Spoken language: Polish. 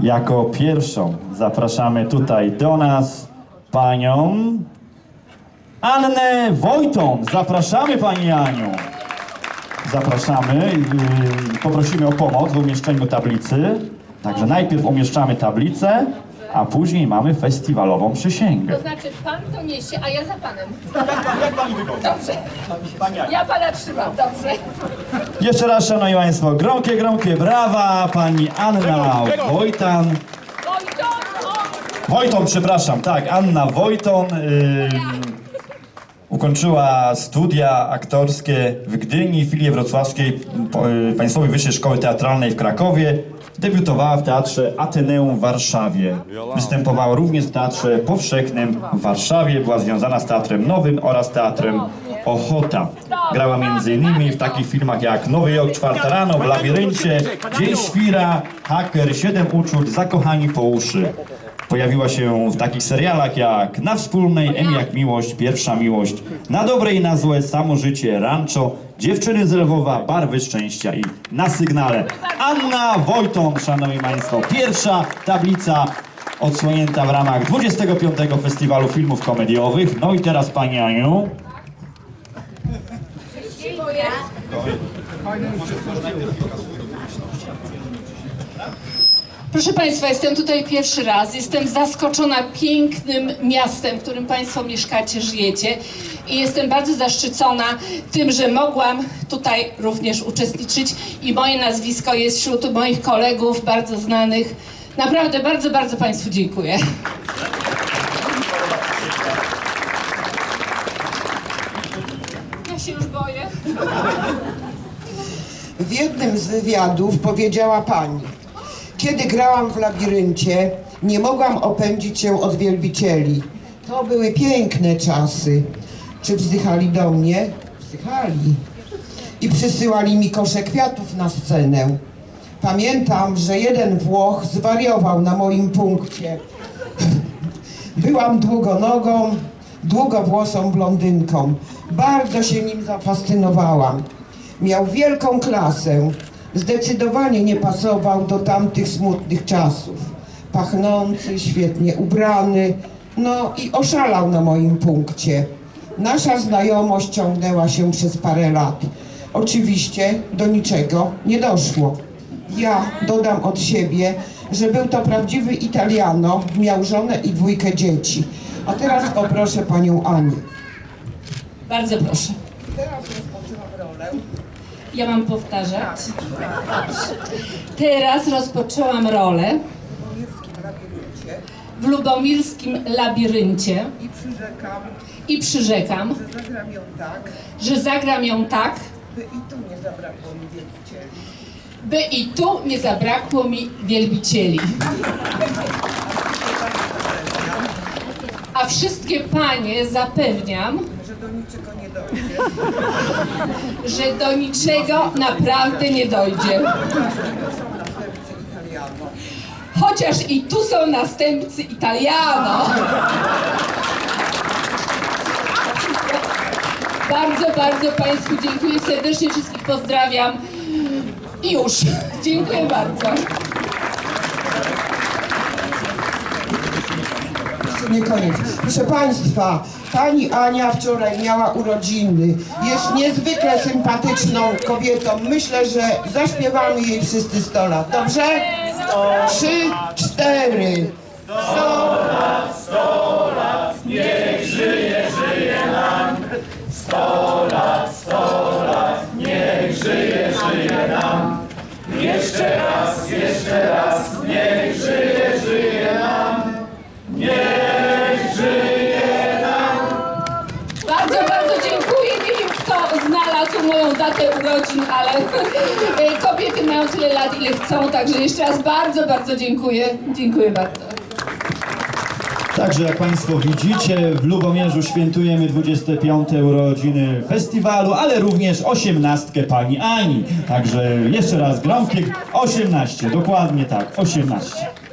Jako pierwszą zapraszamy tutaj do nas panią Annę Wojton. Zapraszamy pani Aniu. Zapraszamy. Poprosimy o pomoc w umieszczeniu tablicy. Także najpierw umieszczamy tablicę, a później mamy festiwalową przysięgę. To znaczy pan to niesie, a ja za panem. Jak pani wygląda? Dobrze. Ja pana trzymam, dobrze. Jeszcze raz, szanowni państwo, gromkie, gromkie brawa, pani Anna Wojtan. Wojton! Wojton, przepraszam, tak, Anna Wojton ukończyła studia aktorskie w Gdyni, filię wrocławskiej yy, Państwowej Wyższej Szkoły Teatralnej w Krakowie. Debiutowała w Teatrze Ateneum w Warszawie. Występowała również w Teatrze Powszechnym w Warszawie. Była związana z Teatrem Nowym oraz Teatrem Ochota. Grała m.in. w takich filmach jak Nowy Jork, Czwarta Rano, w Labiryncie, Dzień Świra, Haker, Siedem Uczuć, Zakochani po uszy. Pojawiła się w takich serialach jak Na Wspólnej, M jak Miłość, Pierwsza Miłość, Na Dobre i na Złe, Samo Życie, Rancho, Dziewczyny z Lwowa, Barwy Szczęścia i Na Sygnale. Anna Wojton, szanowni państwo, pierwsza tablica odsłonięta w ramach 25. Festiwalu Filmów Komediowych. No i teraz pani Aniu. Proszę Państwa, jestem tutaj pierwszy raz. Jestem zaskoczona pięknym miastem, w którym Państwo mieszkacie, żyjecie. I jestem bardzo zaszczycona tym, że mogłam tutaj również uczestniczyć. I moje nazwisko jest wśród moich kolegów bardzo znanych. Naprawdę bardzo, bardzo Państwu dziękuję. Ja się już boję. W jednym z wywiadów powiedziała pani, kiedy grałam w labiryncie, nie mogłam opędzić się od wielbicieli. To były piękne czasy. Czy wzdychali do mnie? Wzdychali. I przysyłali mi kosze kwiatów na scenę. Pamiętam, że jeden Włoch zwariował na moim punkcie. Byłam długonogą, długowłosą blondynką. Bardzo się nim zafascynowałam. Miał wielką klasę. Zdecydowanie nie pasował do tamtych smutnych czasów. Pachnący, świetnie ubrany, no i oszalał na moim punkcie. Nasza znajomość ciągnęła się przez parę lat. Oczywiście do niczego nie doszło. Ja dodam od siebie, że był to prawdziwy Italiano, miał żonę i dwójkę dzieci. A teraz poproszę panią Anię. Bardzo proszę. Teraz rozpoczynam rolę. Ja mam powtarzać. Teraz rozpoczęłam rolę w lubomirskim labiryncie I przyrzekam, i przyrzekam, że zagram ją tak, że zagram ją tak, by i tu nie zabrakło mi wielbicieli. by i tu nie zabrakło mi wielbicieli. A wszystkie panie zapewniam, Że do niczego nie dojdzie. że do niczego naprawdę nie dojdzie. Są następcy Italiano. Chociaż i tu są następcy Italiano. Bardzo, bardzo Państwu dziękuję. Serdecznie wszystkich pozdrawiam. I już. Dziękuję bardzo. Jeszcze nie koniec. Proszę Państwa, pani Ania wczoraj miała urodziny. Jest niezwykle sympatyczną kobietą. Myślę, że zaśpiewamy jej wszyscy 100 lat. Dobrze? Trzy, cztery. Bardzo, bardzo dziękuję. Nie wiem, kto znalazł moją datę urodzin, ale kobiety mają tyle lat, ile chcą. Także jeszcze raz bardzo, bardzo dziękuję. Dziękuję bardzo. Także jak Państwo widzicie, w Lubomierzu świętujemy 25. urodziny festiwalu, ale również 18 Pani Ani. Także jeszcze raz gromkie 18, dokładnie tak, 18.